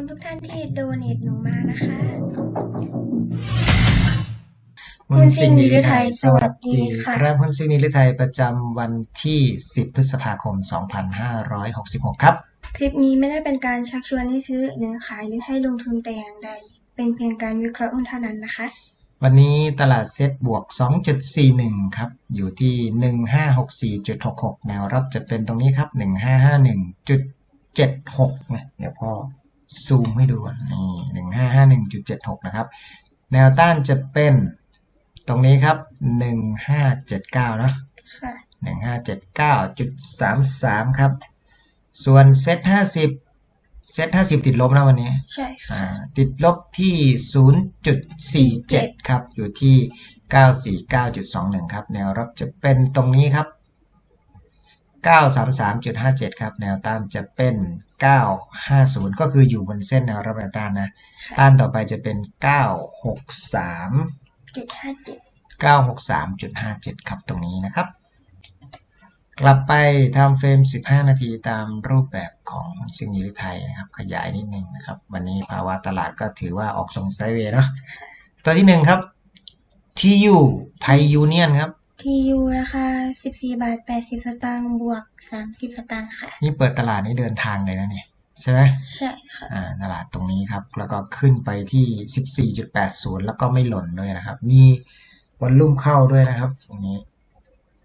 คุณทุกท่านที่โดเนทหนูมานะคะหุ้นซิ่งนิรไทยสวัสดีค่ะ ครับหุ้นซิ่งนิรไทยประจำวันที่ 10 พฤษภาคม 2566 ครับ คลิปนี้ไม่ได้เป็นการชักชวนให้ซื้อหรือขายหรือให้ลงทุนแต่อย่างใด เป็นเพียงการวิเคราะห์หุ้นเท่านั้นนะคะ วันนี้ตลาดเซ็ตบวก 2.41 ครับ อยู่ที่ 1564.66 แนวรับจะเป็นตรงนี้ครับ 1551.76นะเดี๋ยวพ่อ ซูมให้ดูก่อนนี่1551.76นะครับ แนวต้านจะเป็นตรงนี้ครับ1579นะค่ะหนึ่งห้าเจ็ดเก้าจุดสามสามครับ ส่วนเซตห้าสิบเซตห้าสิบติดลบนะวันนี้ ใช่ค่ะอ่าติดลบที่ศูนย์จุดสี่เจ็ดครับ อยู่ที่เก้าสี่เก้าจุดสองหนึ่งครับ แนวรับจะเป็นตรงนี้ครับ เก้าสามสามจุดห้าเจ็ดครับ แนวต้านจะเป็นเก้าห้าศูนย์ก็คืออยู่บนเส้นแนวรับแนวต้านนะ ต้านต่อไปจะเป็นเก้าหกสามจุดห้าเจ็ด963.57 ครับตรงนี้นะครับ กลับไปทำเฟรม 15 นาทีตามรูปแบบของซิงนิริไทยนะครับ ขยายนิดนึงนะครับ วันนี้ภาวะตลาดก็ถือว่าออกทรงไซด์เวย์เนาะตัวที่หนึ่งครับ TU ไทยยูเนียนครับ ทียูราคา14บาท80สตางค์บวก30สตางค์ค่ะ นี่เปิดตลาดนี่เดินทางเลยนะเนี่ยใช่ไหมใช่ค่ะอ่าตลาดตรงนี้ครับ แล้วก็ขึ้นไปที่14.80แล้วก็ไม่หล่นด้วยนะครับ มีวันลุ่มเข้าด้วยนะครับ ตรงนี้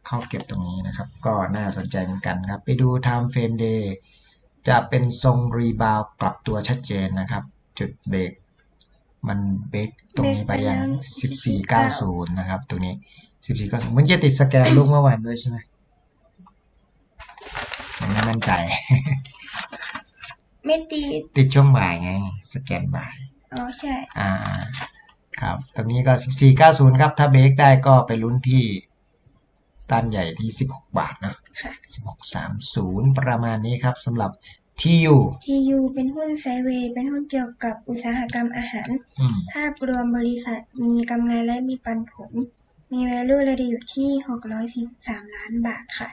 เข้าเก็บตรงนี้นะครับ ก็น่าสนใจเหมือนกันครับ ไปดู time frame day จะเป็นทรงรีบาวกลับตัวชัดเจนนะครับ จุดเบรกมันเบรกตรงนี้ไปยัง 1490 นะครับ ตรงนี้ 1490เหมันจะติดสแกนลูกเมื่อวานด้วยใช่ไหมยังไม่มั่นใจ ไม่ตีติดช่วงบ่ายไง สแกนบ่าย อ๋อ ใช่ อ่า ครับ ตรงนี้ก็1490ครับ ถ้าเบรกได้ก็ไปลุ้นที่ต้านใหญ่ที่16บาทนะค่ะ1630ประมาณนี้ครับสำหรับที่อยู่ทียูเป็นหุ้นไซด์เวย์เป็นหุ้นเกี่ยวกับอุตสาหกรรมอาหารอืมภาพรวมบริษัทมีกำไรและมีปันผล มี value ระดับอยู่ที่ 643 ล้านบาทค่ะ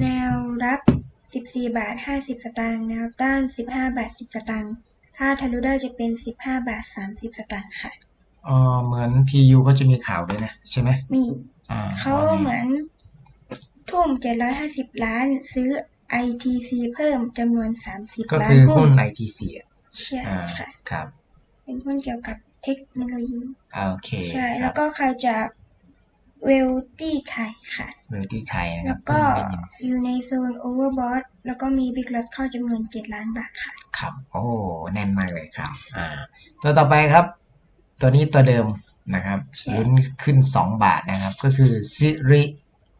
แนวรับ 14 บาท 50 สตางค์ แนวต้าน 15 บาท 10 สตางค์ถ้าทะลุได้จะเป็น 15 บาท 30 สตางค์ค่ะเออเหมือนทียูก็จะมีข่าวด้วยนะ ใช่ไหม มีอ่าเขาเหมือนทุ่ม 750 ล้านซื้อ ITC เพิ่มจำนวน 30ก็ล้านคือหุ้หุ้นน ITC อะใช่อ่าค่ะ ครับ เป็นหุ้นเกี่ยวกับเทคโนโลยีอ่าโอเค ใช่ครัแล้บวก็ใครจาก เวลตี้ไทยค่ะ เวลที่ไทยนะคแล้รับวก็เพิ่งได้ยินอยู่ในโซนโอเวอร์บอทแล้วก็มีบิ๊กลอตเข้าจำนวน 7 ล้านบาทค่ะ ครับ โอ้แน่นมากเลยครับ อ่า ตัวต่อไปครับ ตัวนี้ตัวเดิมนะครับใช่ ลุ้นขึ้น 2 บาทนะครับ ก็คือซิริ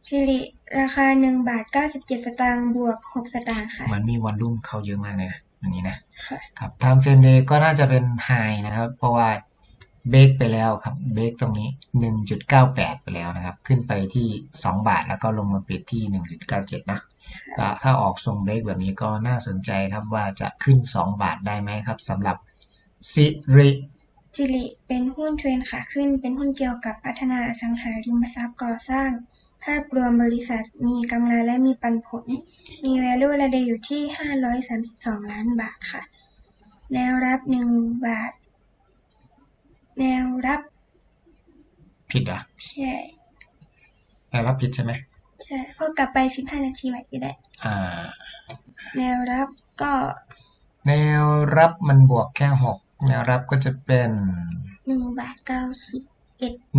ซิริราคา 1 บาท 97 สตางค์บวก 6 สตางค์ค่ะเหมือนมีวอลลุ่มเข้าเยอะมากเลยนะอันนี้นะ ค่ะ ครับ time frame day ก็น่าจะเป็น high นะครับ เพราะว่า เบรกไปแล้วครับเบรกตรงนี้ 1.98 ไปแล้วนะครับ ขึ้นไปที่ 2 บาทแล้วก็ลงมาปิดที่ 1.97 นะก็ถ้าออกทรงเบรกแบบนี้ก็น่าสนใจครับว่าจะขึ้น 2 บาทได้ไหมครับสำหรับซิริซิริเป็นหุ้นเทรนขาขึ้น เป็นหุ้นเกี่ยวกับพัฒนาสังหาริมทรัพย์ก่อสร้าง ภาพรวมบริษัทมีกำไรและมีปันผล มี value ระดับอยู่ที่ 532 ล้านบาทค่ะแนวรับ 1 บาท แนวรับ ผิดเหรอะใช่แปลว่าผิดใช่ไหมใช่พอกลับไป15นาทีใหม่ก็ได้ อ่า แนวรับก็แนวรับมันบวกแค่6แนวรับก็จะเป็น1บาท91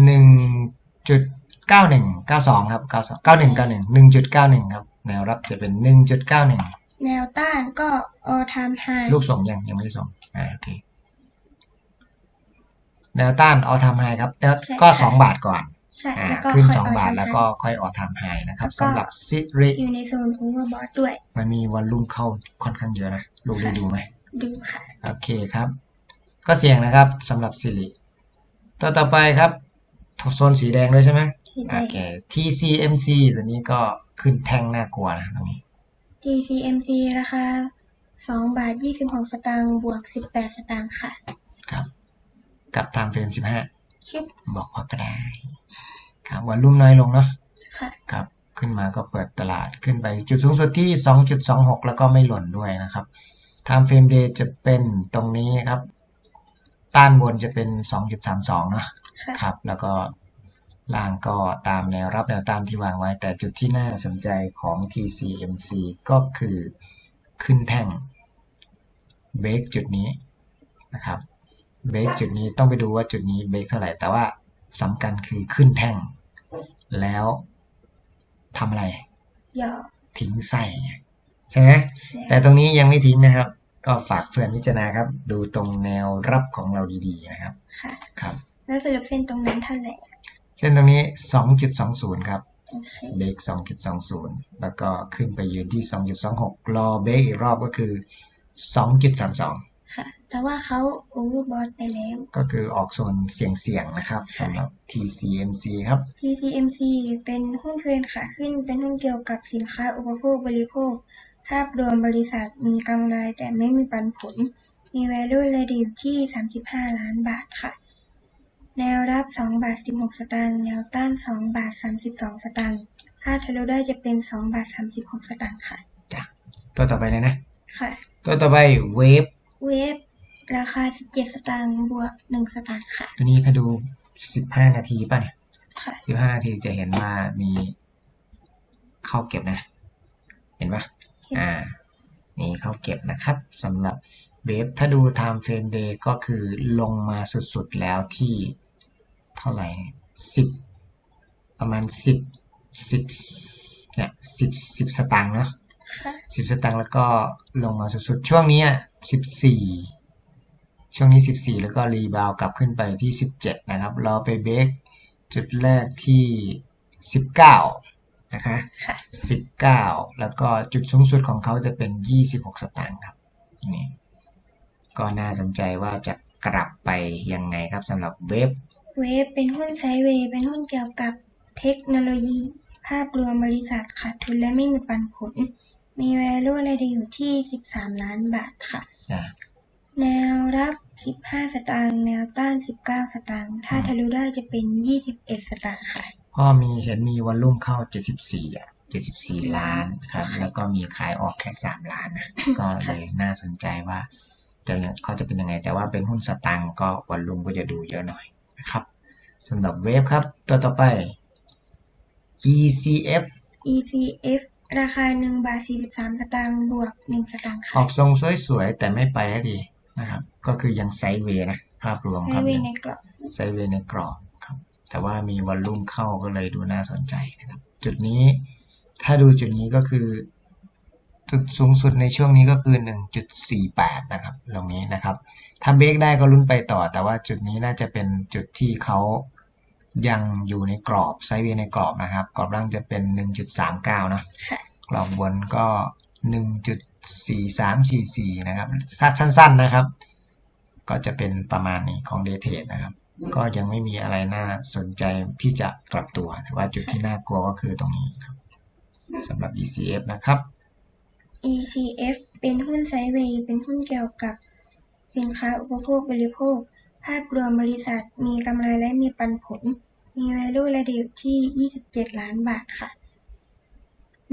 1.9192ครับ92 9191 1.91ครับ แนวรับจะเป็น1.91แนวต้านก็ all time high ลูกส่งยังยังไม่ได้ส่งอ่าโอเค แนวต้านออทามไฮครับแล้วใช่ก็ค่ะ2บาทก่อนใช่อ่าแล้วก็ขึ้นค่อย2บาท all time แล้วก็ high ค่อยออทามไฮนะครับแล้วก็สำหรับซิริอยู่ในโซน overbought ด้วย มันมีวอลลุ่มเข้าค่อนข้างเยอะนะลูกได้ดูไหมดูค่ะ โอเคครับ ก็เสี่ยงนะครับสำหรับซิริตัวต่อไปครับโซนสีแดงด้วยใช่ไหมที่โอได้เค TCMC ตัวนี้ก็ขึ้นแท่งน่ากลัวนะตรงนี้ TCMC ราคา2บาท 26 สตางค์บวก 18 สตางค์ค่ะ ครับ กับ time frame 15ชิปบอกว่าก็ได้ ครับวอลลุ่มน้อยลงเนาะค่ะครับขึ้นมาก็เปิดตลาดขึ้นไปจุดสูงสุดที่ 2.26 แล้วก็ไม่หล่นด้วยนะครับ time frame day จะเป็นตรงนี้ครับ ต้านบนจะเป็น 2.32เนอะค่ะครับ แล้วก็ล่างก็ตามแนวรับแนวต้านที่วางไว้ แต่จุดที่น่าสนใจของ TCMC ก็คือขึ้นแท่งเบรกจุดนี้นะครับ เบรกจุดนี้ต้องไปดูว่าจุดนี้เบรกเท่าไหร่ แต่ว่าสำคัญคือขึ้นแท่ง แล้วทำอะไรย่อทิ้งไส้ใช่ไหมแต่ตรงนี้ยังไม่ทิ้งนะครับ ก็ฝากเพื่อนพิจารณาครับ ดูตรงแนวรับของเราดีๆนะครับค่ะครับ แล้วสรุปเส้นตรงนั้นเท่าไหร่เส้นตรงนี้2.20ครับโอเคเบรก2.20แล้วก็ขึ้นไปยืนที่2.26รอเบรกอีกรอบก็คือ2.32ค่ะ แต่ว่าเขาโอเวอร์บอทไปแล้ว ก็คือออกโซนเสี่ยงๆนะครับสำหรับ TCMC ครับ TCMC เป็นหุ้นเทรนขาขึ้น เป็นหุ้นเกี่ยวกับสินค้าอุปโภคบริโภค ภาพรวมบริษัทมีกำไรแต่ไม่มีปันผล มี value เลยอยู่ที่ 35 ล้านบาทค่ะ แนวรับ 2 บาท 16 สตางค์ แนวต้าน 2 บาท 32 สตางค์ถ้าทะลุได้จะเป็น 2 บาท 36 สตางค์ค่ะตัวต่อไปเลยนะ ค่ะ ตัวต่อไปเวฟ เวฟ ราคา17สตางค์บวก1สตางค์ค่ะ ตัวนี้ถ้าดู15นาทีป่ะเนี่ยค่ะ15นาทีจะเห็นว่ามีเข้าเก็บนะ เห็นปะเห็น อ่า นี่เข้าเก็บนะครับสำหรับเวฟถ้าดู time frame day ก็คือลงมาสุดๆแล้วที่เท่าไหร่สิบประมาณสิบสิบเนี่ยสิบสิบสตางค์เนาะ ค่ะ สิบสตางค์แล้วก็ลงมาสุดๆ ช่วงนี้สิบสี่ ช่วงนี้สิบสี่แล้วก็รีบาวกลับขึ้นไปที่สิบเจ็ดนะครับรอไปเบรกจุดแรกที่สิบเก้านะคะค่ะสิบเก้าแล้วก็จุดสูงสุดของเขาจะเป็นยี่สิบหกสตางค์ครับ นี่ ก็น่าสนใจว่าจะกลับไปยังไงครับสำหรับเว็บเวฟเป็นหุ้นไซด์เวย์เป็นหุ้นเกี่ยวกับเทคโนโลยี ภาพรวมบริษัทขาดทุนและไม่มีปันผล มี value รายได้อยู่ที่ 13 ล้านบาทค่ะอ่าแนวรับ 15สตางค์ แนวต้าน19สตางค์ ถ้าทะลุได้จะเป็น21สตางค์ค่ะ พ่อมีเห็นมีวันรุ่มเข้าเจ็ดสิบสี่อะเจ็ดสิบสี่ล้านครับ แล้วก็มีขายออกแค่สามล้านนะก็เลยน่าสนใจว่าจะเขาจะเป็นยังไง แต่ว่าเป็นหุ้นสตังค์ก็วันรุ่มก็จะดูเยอะหน่อยนะครับสำหรับเวฟครับ ตัวต่อไป ECF ECF ราคา1บาท43สตางค์บวก1สตางค์อค่ะอกทรงสวยๆ แต่ไม่ไปให้ดี นะครับ ก็คือยังไซด์เวย์นะภาพรวมไซครับด์เวยัย์งในกรอบไซด์เวย์ในกรอบครับ แต่ว่ามีวอลลุ่มเข้าก็เลยดูน่าสนใจนะครับ จุดนี้ถ้าดูจุดนี้ก็คือ จุดสูงสุดในช่วงนี้ก็คือ 1.48 นะครับตรงนี้นะครับ ถ้าเบรกได้ก็ลุ้นไปต่อ แต่ว่าจุดนี้น่าจะเป็นจุดที่เขายังอยู่ในกรอบไซด์เวย์ในกรอบนะครับ กรอบล่างจะเป็น 1.39 นะค่ะกรอบบนก็ 4344 นะครับสั้นๆนะครับ ก็จะเป็นประมาณนี้ของเดทเทรดนะครับ ก็ยังไม่มีอะไรน่าสนใจที่จะกลับตัวแต่ว่าจุดที่น่ากลัวก็คือตรงนี้ครับสำหรับ ECF นะครับ ECF เป็นหุ้นไซด์เวย์เป็นหุ้นเกี่ยวกับสินค้าอุปโภคบริโภค ภาพรวมบริษัทมีกำไรและมีปันผล มี value รายได้อยู่ที่ 27 ล้านบาทค่ะ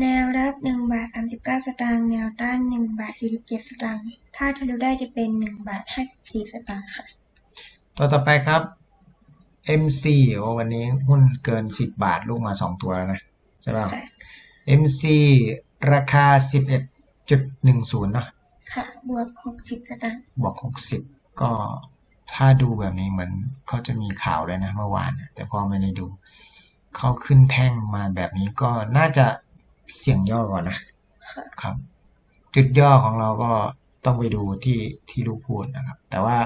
แนวรับ1บาท39 สตางค์ แนวต้าน1บาท47 สตางค์ ถ้าทะลุได้จะเป็น1บาท54 สตางค์ค่ะ ตัวต่อไปครับ MC โอ้วันนี้หุ้นเกิน 10 บาทลูกมา 2 ตัวแล้วนะ ใช่ป่ะค่ะ MC ราคา 11.10เนอะค่ะ บวก 60 สตางค์ บวก 60 ก็ถ้าดูแบบนี้เหมือนเขาจะมีข่าวเลยนะเมื่อวานน่ะแต่พอไม่ได้ดู เขาขึ้นแท่งมาแบบนี้ก็น่าจะ เสี่ยงย่อก่อนนะค่ะครับ จุดย่อของเราก็ต้องไปดูที่ที่ลูกพูดนะครับ แต่ว่า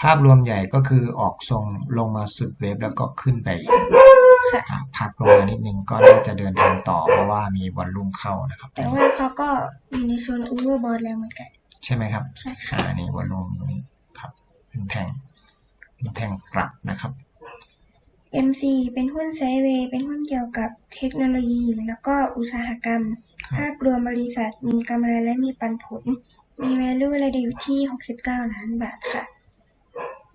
ภาพรวมใหญ่ก็คือออกทรงลงมาสุดเวฟแล้วก็ขึ้นไปอีกค่ะครับพักลงมานิดนึงก็น่าจะเดินทางต่อเพราะว่ามีวอลลุ่มเข้านะครับ แต่ว่าเขาก็อยู่ในโซน overbought แล้วเหมือนกัน ใช่ไหมครับ ใช่ค่ะอ่านี่วอลลุ่มตรงนี้ครับเป็นแท่งเป็นแท่งกลับนะครับ MC เป็นหุ้นไซด์เวย์เป็นหุ้นเกี่ยวกับเทคโนโลยี แล้วก็อุตสาหกรรมครับภาพรวมบริษัทมีกำไรและมีปันผล มี value รายได้อยู่ที่ 69 ล้านบาทค่ะ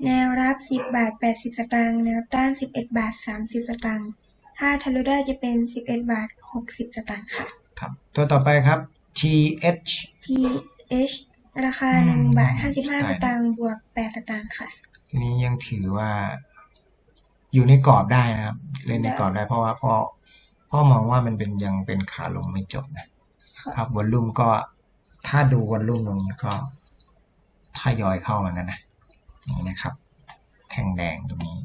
แนวรับ 10 บาท 80 สตางค์แนวต้าน 11 บาท 30 สตางค์ถ้าทะลุได้จะเป็น 11 บาท 60 สตางค์ค่ะ ครับ ตัวต่อไปครับ TH TH ราคาอืม1บาท 55ได้สตางค์บวก 8 สตางค์ค่ะทีนี้ยังถือว่า อยู่ในกรอบได้นะครับ เล่นในกรอบได้เพราะว่าพ่อพ่อมองว่ามันเป็นยังเป็นขาลงไม่จบนะค่ะครับวอลลุ่มก็ถ้าดูวอลลุ่มตรงนี้ก็ทยอยเข้าเหมือนกันนะนี่นะครับ แท่งแดงตรงนี้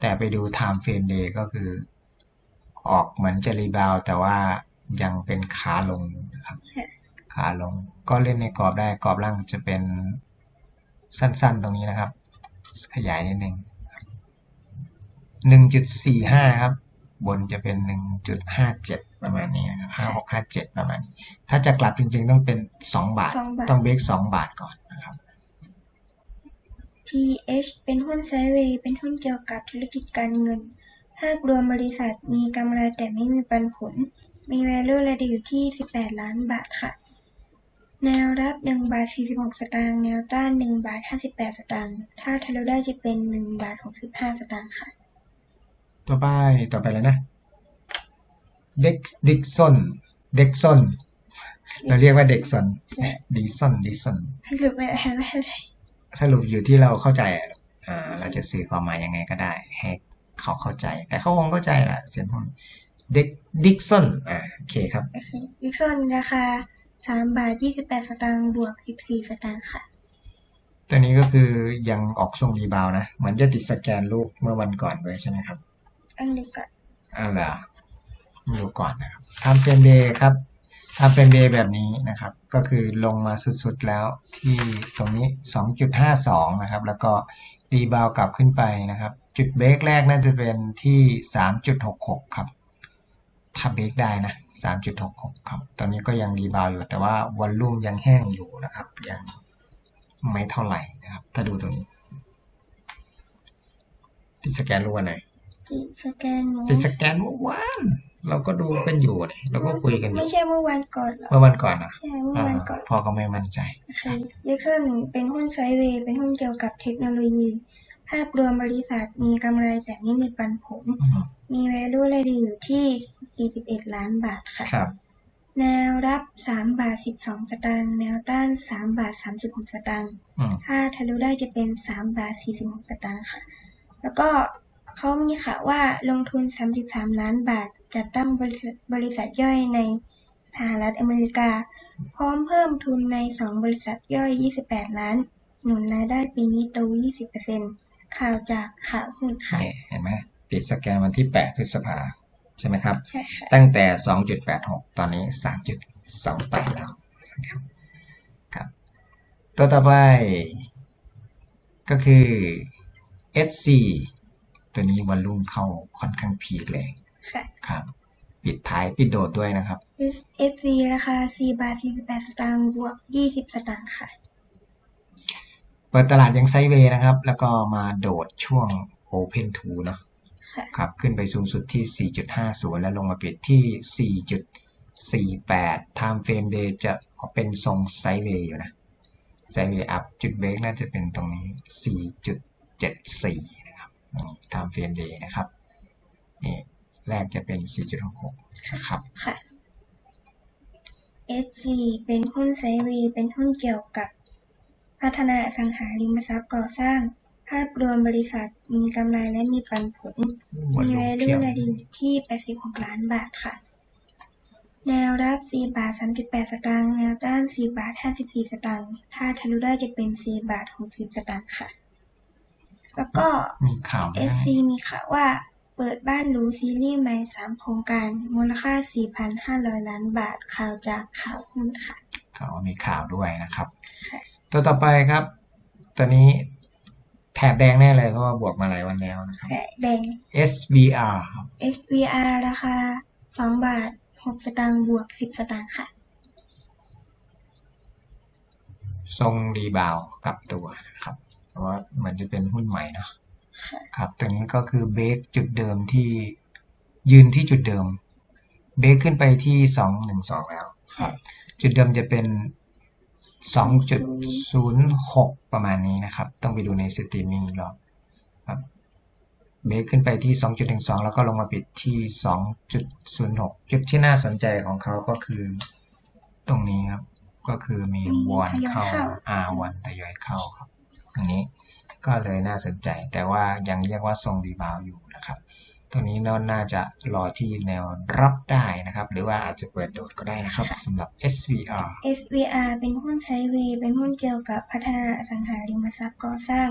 แต่ไปดู time frame day ก็คือ ออกเหมือนจะรีบาวด์แต่ว่ายังเป็นขาลงนะครับใช่ขาลง ก็เล่นในกรอบได้กรอบล่างจะเป็นสั้นๆตรงนี้นะครับ ขยายนิดนึง หนึ่งจุดสี่ห้าครับ บนจะเป็นหนึ่งจุดห้าเจ็ดประมาณนี้นะครับห้าหกห้าเจ็ดประมาณนี้ ถ้าจะกลับจริงๆต้องเป็นสองบาท2บาท ต้องเบรกสองบาทก่อนนะครับ TH เป็นหุ้นไซด์เวย์เป็นหุ้นเกี่ยวกับธุรกิจการเงิน ภาพรวมบริษัทมีกำไรแต่ไม่มีปันผล มี value ระดับอยู่ที่ 18 ล้านบาทค่ะ แนวรับ 1 บาท 46 สตางค์ แนวต้าน 1 บาท 58 สตางค์ ถ้าทะลุได้จะเป็น 1 บาท 65 สตางค์ค่ะ ต่อไป ต่อไปเลยนะเด็กดิกซอนเด็กซอนเราเรียกว่าเด็กซอนใช่ดิซอนดิซอนสรุปไม่อะไรไม่อะไรสรุปอยู่ที่เราเข้าใจอะอ่าเราจะสื่อความหมายยังไงก็ได้ ให้เขาเข้าใจ แต่เขาคงเข้าใจแหละเสียงหุ้นเด็กดิกซอนอ่าโอเคครับโอเควิกซอนราคา3บาท28สตางค์บวก14สตางค์ค่ะตัวนี้ก็คือยังออกทรงรีบาวด์นะเหมือนจะติดสแกนรูปเมื่อวันก่อนด้วยใช่ไหมครับ อันนี้ก่อนอ่าเหรอดูก่อนนะครับทำเป็นเดย์ครับทำเป็นเดย์แบบนี้นะครับ ก็คือลงมาสุดๆแล้วที่ตรงนี้ 2.52 นะครับ แล้วก็รีบาวกลับขึ้นไปนะครับ จุดเบรกแรกน่าจะเป็นที่ 3.66 ครับถ้าเบรกได้นะ 3.66 ครับ ตอนนี้ก็ยังรีบาวอยู่ แต่ว่าวอลลุ่มยังแห้งอยู่นะครับ ยังไม่เท่าไหร่นะครับ ถ้าดูตรงนี้ติดสแกนรูปอันไห นที่สแกนหนูติดสแกนเมื่อวานเราก็ดูกันอยู่เนี่ยเราก็คุยกันอยู่ไม่ใช่เมื่อวันก่อนหรอเมื่อวันก่อนนะใช่เมื่ออ่าวันก่อนพ่อก็ไม่มั่นใจโอเควิกซอนเป็นหุ้นไซด์เวย์เป็นหุ้นเกี่ยวกับเทคโนโลยี ภาพรวมบริษัทมีกำไรแต่ไม่มีปันผล มี value ระดับอยู่ที่ 41 ล้านบาทค่ะครับแนวรับ3บาท12สตางค์แนวต้าน3บาท36สตางค์อืมถ้าทะลุได้จะเป็น3บาท46สตางค์ค่ะ แล้วก็ เขามีข่าวว่าลงทุน33ล้านบาท จัดตั้งบริษัทบริษัทย่อยในสหรัฐอเมริกา พร้อมเพิ่มทุนใน2บริษัทย่อย28ล้าน หนุนรายได้ปีนี้โต20%ข่าวจากข่าวหุ้นค่ะนี่เห็นไหมติดสแกนวันที่8พฤษภาใช่ไหมครับ ใช่ค่ะ ตั้งแต่2.86ตอนนี้3.28แล้วนะครับครับตัวต่อไปก็คือ SC ตัวนี้วอลลุ่มเข้าค่อนข้างพีคเลยค่ะครับ ปิดท้ายปิดโดดด้วยนะครับ SC ราคา 4 บาท 48 สตางค์บวก 20 สตางค์ค่ะ เปิดตลาดยังไซด์เวย์นะครับ แล้วก็มาโดดช่วง Open to เนอะค่ะครับขึ้นไปสูงสุดที่ 4.50 แล้วลงมาปิดที่ 4.48 Time Frame Day จะเป็นทรงไซด์เวย์อยู่นะไซด์เวย์อัพจุดเบรกน่าจะเป็นตรงนี้ 4.74นะครับนี่ Time Frame Day นะครับนี่แรกจะเป็น 4.66 นะครับค่ะ SG เป็นหุ้นไซด์เวย์เป็นหุ้นเกี่ยวกับ พัฒนาอสังหาริมทรัพย์ก่อสร้าง ภาพรวมบริษัทมีกำไรและมีปันผลวอลมีลุ่ม value เพียบระดับที่ 86 ล้านบาทค่ะ แนวรับ 4 บาท 38 สตางค์ แนวต้าน 4 บาท 54 สตางค์ ถ้าทะลุได้จะเป็น 4 บาท 60 สตางค์ค่ะ แล้วก็มีข่าวด้วยนะ SC มีข่าวว่าเปิดบ้านหรูซีรีส์ใหม่3โครงการ มูลค่า 4,500 ล้านบาทข่าวจากข่าวหุ้นค่ะข่าวมีข่าวด้วยนะครับค่ะตัวต่อไปครับ ตัวนี้แถบแดงแน่เลยเพราะว่าบวกมาหลายวันแล้วนะครับแต่แดง SVR ครับ SVR ราคา 2 บาท 6 สตางค์บวก 10 สตางค์ค่ะ ทรงรีบาวด์กลับตัวนะครับเพราะ ว่าเหมือนจะเป็นหุ้นใหม่เนาะค่ะครับตัวนี้ก็คือเบรกจุดเดิมที่ยืนที่จุดเดิม เบรกขึ้นไปที่สองหนึ่งสองแล้วค่ะจุดเดิมจะเป็นสองจุดศูนย์หกประมาณนี้นะครับ ต้องไปดูในสตรีมมิ่งอีกรอบครับเบรกขึ้นไปที่2.12แล้วก็ลงมาปิดที่2.06จุดที่น่าสนใจของเขาก็คือตรงนี้ครับ ก็คือมีมีวอนทยอยเข้าเข้าอ่าวันทยอยเข้าครับ อันนี้ก็เลยน่าสนใจ แต่ว่ายังเรียกว่าทรงรีบาวด์อยู่นะครับตรงนี้เราน่าจะรอที่แนวรับได้นะครับ หรือว่าอาจจะเปิดโดดก็ได้นะครับสำหรับ SVR SVR เป็นหุ้นไซด์เวย์เป็นหุ้นเกี่ยวกับพัฒนาอสังหาริมทรัพย์ก่อสร้าง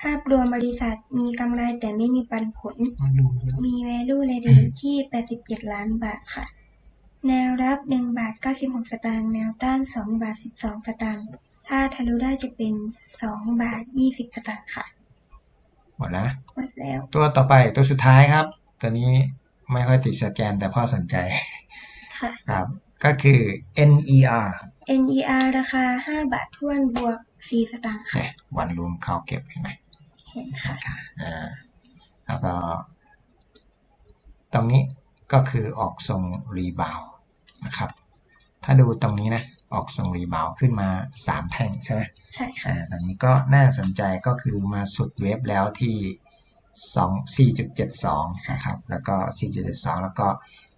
ภาพรวมบริษัทมีกำไรแต่ไม่มีปันผลมันดูเยอะมี value เลยดีอยู่ที่ 87 ล้านบาทค่ะ แนวรับ 1 บาท 96 สตางค์ แนวต้าน 2 บาท 12 สตางค์ ถ้าทะลุได้จะเป็น2บาท20สตางค์ค่ะ หมดแล้วนะ หมดแล้ว ตัวต่อไปตัวสุดท้ายครับ ตัวนี้ไม่ค่อยติดสแกนแต่พ่อสนใจ ค่ะ ครับ ก็คือ NER NER ราคา5บาททวนบวก4สตางค์ค่ะเนี่ยวันรวมเข้าเก็บเห็นไหมเห็นค่ะ อ่า แล้วก็ ตรงนี้ก็คือออกทรงรีบาวนะครับ ถ้าดูตรงนี้นะ ออกทรงรีบาวขึ้นมา 3 แท่งใช่ไหมใช่ค่ะอ่าตรงนี้ก็น่าสนใจก็คือมาสุดเวฟแล้วที่2 4.72นะครับ แล้วก็ 4.72 แล้วก็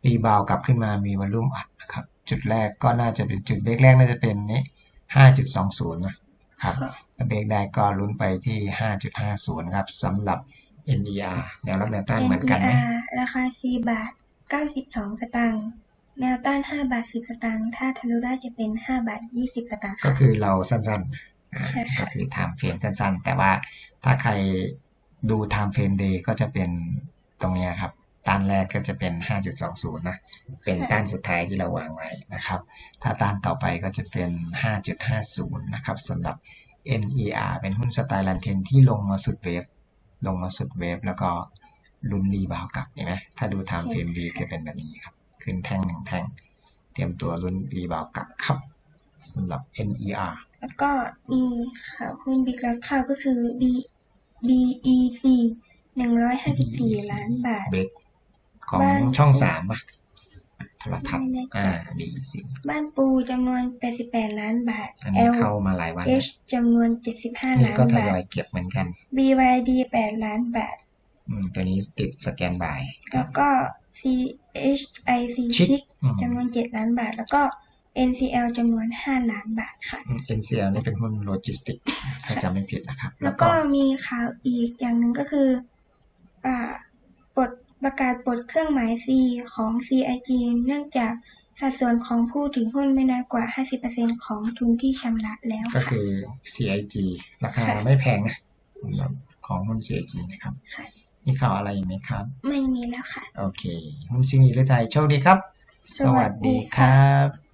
รีบาวกลับขึ้นมามีวอลลุ่มอัดนะครับ จุดแรกก็น่าจะเป็นจุดเบรกแรกน่าจะเป็นนี้5.20 นะครับถ้าเบรกได้ก็ลุ้นไปที่ 5.50 ครับสำหรับ NDR แนวรับแนวต้านเหมือนกันไหม NER ราคา 4 บาท 92 สตางค์ แนวต้าน 5 บาท 10 สตางค์ ถ้าทะลุได้จะเป็น 5 บาท 20 สตางค์ก็ค่ะคือเราสั้นๆอ่าใช่ค่ะก็คือ time frame สั้นๆ แต่ว่าถ้าใครดู time frame day ก็จะเป็นตรงเนี้ยครับ ต้านแรกก็จะเป็น 5.20 นะ เป็นต้านสุดท้ายที่เราวางไว้นะครับ ถ้าต้านต่อไปก็จะเป็น 5.50 นะครับสำหรับ NER เป็นหุ้นสไตล์ลันเทนที่ลงมาสุดเวฟ ลงมาสุดเวฟแล้วก็ลุ้นรีบาวกลับเห็นไหมถ้าดู time frame D จะเป็นแบบนี้ครับ ขึ้นแท่งหนึ่งแท่ง เตรียมตัวลุ้นรีบาวกลับครับสำหรับ NER แล้วก็มีข่าวหุ้นบิ๊กล็อตข่าวก็คือ B BEC 154ล้านบาทเบรกของบ้านช่องสามป่ะโทรทัศน์ไม่แน่ใจอ่า BC บ้านปูจำนวน88ล้านบาท อันนี้ L เข้ามาหลายวัน H จำนวน75นี่ล้านก็ทบายอยทเก็บเหมือนกัน BYD 8ล้านบาท อืม ตัวนี้ติดสแกนบาย แล้วก็ CHIC ชิคชิคอืมจำนวน7ล้านบาท แล้วก็ NCL จำนวน5ล้านบาทค่ะอืม NCL นี่เป็นหุ้นโลจิสติกถ้าจำไม่ผิดนะครับ แล้วก็มีข่าวอีกอย่างหนึ่งก็คืออ่าปลดประกาศปลดเครื่องหมาย C ของ CIG เนื่องจากสัดส่วนของผู้ถือหุ้นไม่น้อยกว่า 50%ของทุนที่ชำระแล้วก็ค่ะคือ CIG ราคาค่ะไม่แพงนะสำหรับของหุ้น CIG นะครับค่ะ มีข่าวอะไรอีกไหมครับ ไม่มีแล้วค่ะ โอเคหุ้นซิงห์หรือไทยโชคดีครับ สวัสดีครับ